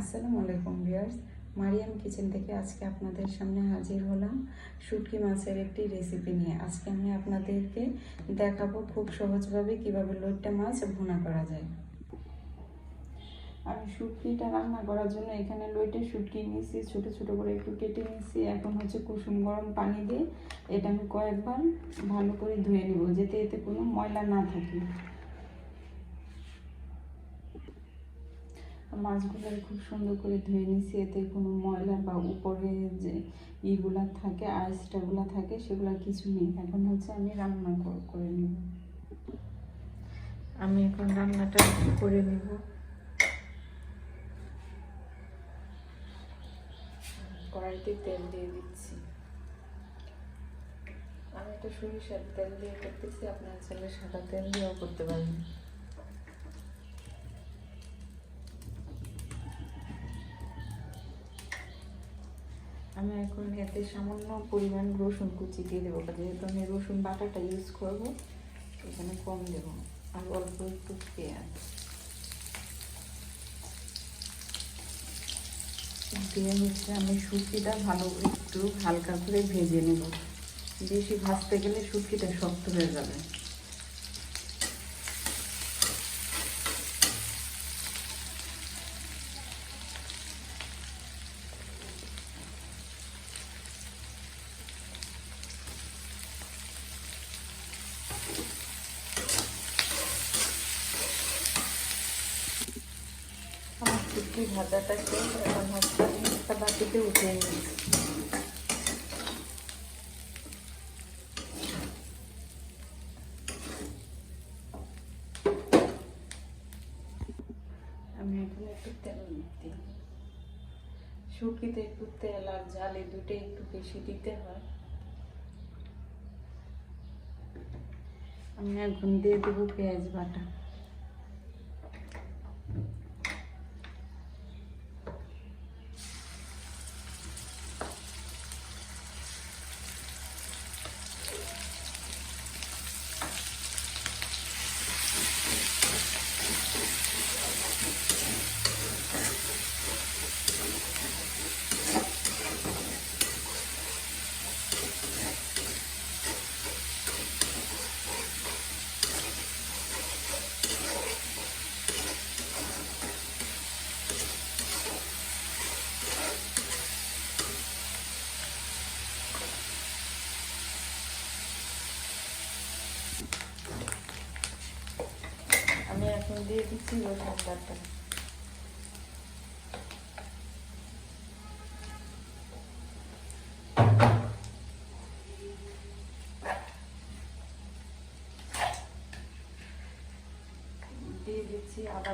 আসসালামু আলাইকুম viewers. Mariam kitchen থেকে আজকে আপনাদের সামনে হাজির হলাম শুটকি মাছের একটি রেসিপি নিয়ে। আজকে আমি আপনাদেরকে দেখাবো খুব সহজভাবে কীভাবে লইট্টা মাছ ভুনা করা যায়। আমি শুটকিটা রান্না করার জন্য এখানে লইটে শুটকি নিয়েছি, ছোট ছোট করে একটু কেটে নিয়েছি। এখন হচ্ছে কুসুম গরম পানি দিয়ে এটা আমি কয়েকবার ভালো করে ধুয়ে নেব, যাতে এতে কোনো ময়লা না থাকে। মাছগুলো খুব সুন্দর করে ধুয়ে নিছি এতে কোনো ময়লা বা উপরে যে ইগুলা থাকে আইসটাগুলা থাকে সেগুলো কিছু নেই। এখন হচ্ছে আমি রান্না কর- করে নেব। আমি এখন রান্নাটা করে নেব। কড়াইতে তেল দিয়ে দিচ্ছি। আমি একটা সরিষার তেল দিয়ে করতেছি আপনার ছেলে সাদা তেল দিয়েও করতে পারেন আমি এখন এতে সামান্য পরিমাণ রসুন কুচি দিয়ে দেবো যেহেতু আমি রসুন বাটাটা ইউজ করব এখানে কম দেবো আর অল্প একটু পেঁয়াজ। দিয়ে হচ্ছে আমি শুটকিটা ভালো একটু হালকা করে ভেজে নেব। বেশি ভাজতে গেলে শুটকিটা শক্ত হয়ে যাবে। শুটকি ভাজাটাকে এখন হচ্ছে একটা বাটিতে উঠিয়ে নিচ্ছি আমি এখন একটু তেল দিচ্ছি শুটকিতে একটু তেল আর জালে দুটোই একটু বেশি দিতে হয়। আমি এখন দিয়ে দেবো পেঁয়াজ বাটা। দিয়ে দিচ্ছি দিয়ে দিচ্ছি আদা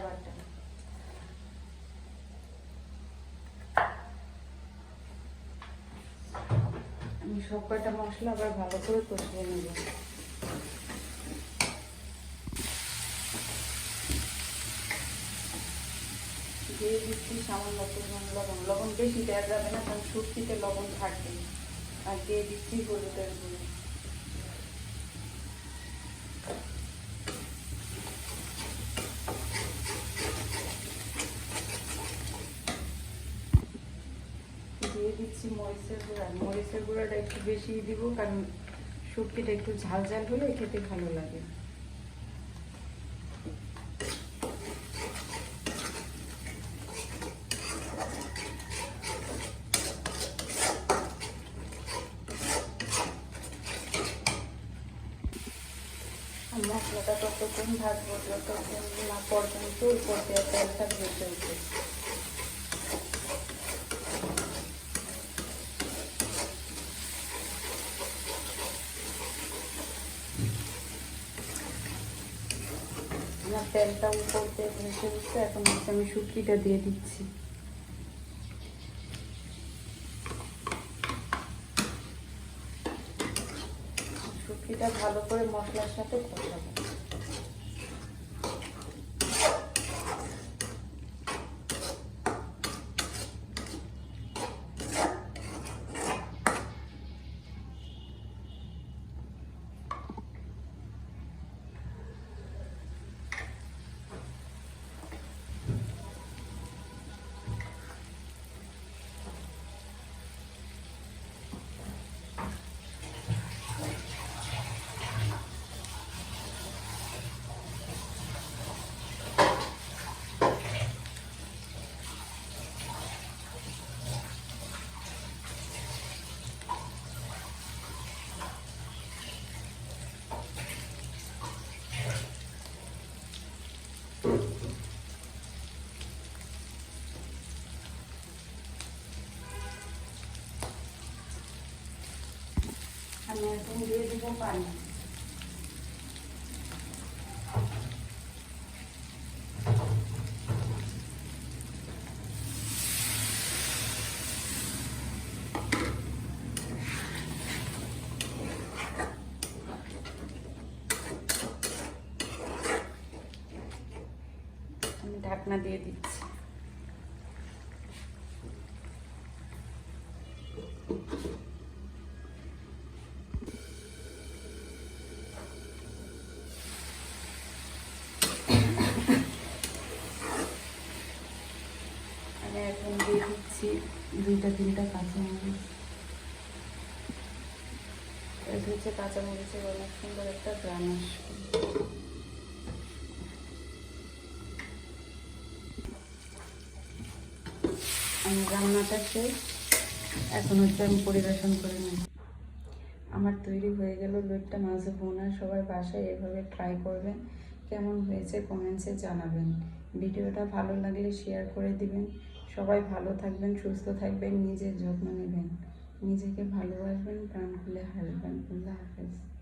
সব কটা মশলা আবার ভালো করে কষিয়ে নেব। দিয়ে দিচ্ছি, সামান্য পরিমাণ লবণ। লবণ বেশি দেওয়া যাবে না, কারণ শুটকিতে লবণ থাকবে আর দিয়ে দিচ্ছি হলুদের গুঁড়ো। দিয়ে দিচ্ছি মরিচের গুঁড়া। মরিচের গুঁড়াটা একটু বেশি দিব, কারণ শুটকিটা একটু ঝাল ঝাল হলে খেতে ভালো লাগে। মশলাটা ততক্ষণ ভাজবো, যতক্ষণ না পর্যন্ত উপর দিয়ে তেলটা ভেজে উঠে আমার তেলটা উপর দিয়ে ভেসে উঠছে, এখন আমি শুটকিটা দিয়ে দিচ্ছি। শুটকিটা ভালো করে মশলার সাথে কষাবো। আমি এখন দিয়ে দিব পানি ঢাকনা দিয়ে দিচ্ছি। এখন দিয়ে দিচ্ছি দুইটা, তিনটা কাঁচামরিচ। এটা হচ্ছে কাঁচামরিচের অনেক সুন্দর একটা গ্রাম আসবে আমি রান্নাটা শেষ। এখন হচ্ছে আমি পরিবেশন করে নেব আমার তৈরি হয়ে গেল লইট্টা মাছ ভোনা সবাই বাসায় এভাবে ট্রাই করবেন। কেমন হয়েছে কমেন্টসে জানাবেন। ভিডিওটা ভালো লাগলে শেয়ার করে দিবেন। সবাই ভালো থাকবেন, সুস্থ থাকবেন, নিজের যত্ন নেবেন। নিজেকে ভালোবাসবেন, প্রাণ খুলে হাসবেন। আল্লাহ হাফেজ।